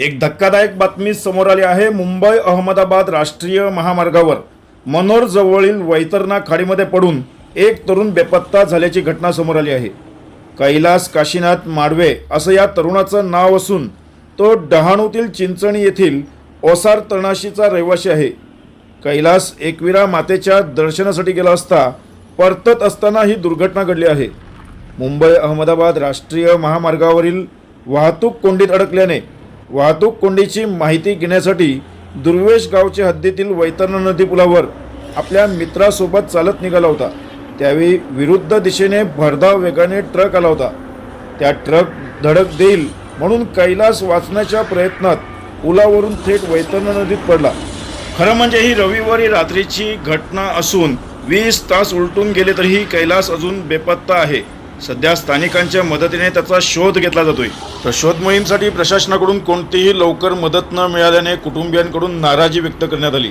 एक धक्कादायक बातमी समोर आली आहे. मुंबई अहमदाबाद राष्ट्रीय महामार्गावर मनोर जवळील वैतरणा खाडीमध्ये पडून एक तरुण बेपत्ता झाल्याची घटना समोर आली आहे. कैलास काशीनाथ माडवे असं या तरुणाचं नाव असून तो डहाणूतील चिंचणी येथील ओसार तळणाशीचा रहिवासी आहे. कैलास एकविरा मातेच्या दर्शनासाठी गेला असता परतत असताना ही दुर्घटना घडली आहे. मुंबई अहमदाबाद राष्ट्रीय महामार्गावरील वाहतूक कोंडीत अडकल्याने वाहतूक कोंडीची माहिती घेण्यासाठी दुर्वेश गावच्या हद्दीतील वैतरणा नदी पुलावर आपल्या मित्रासोबत चालत निघाला होता. त्यावेळी विरुद्ध दिशेने भरधाव वेगाने ट्रक आला होता. त्या ट्रक धडक देईल म्हणून कैलास वाचण्याच्या प्रयत्नात पुलावरून थेट वैतरणा नदीत पडला. खरं म्हणजे ही रविवारी रात्रीची घटना असून वीस तास उलटून गेले तरीही कैलास अजून बेपत्ता आहे. सध्या स्थानिकांच्या मदतीने त्याचा शोध घेतला जातोय. तर शोध मोहीमसाठी प्रशासनाकडून कोणतीही लवकर मदत न मिळाल्याने कुटुंबियांकडून नाराजी व्यक्त करण्यात आली.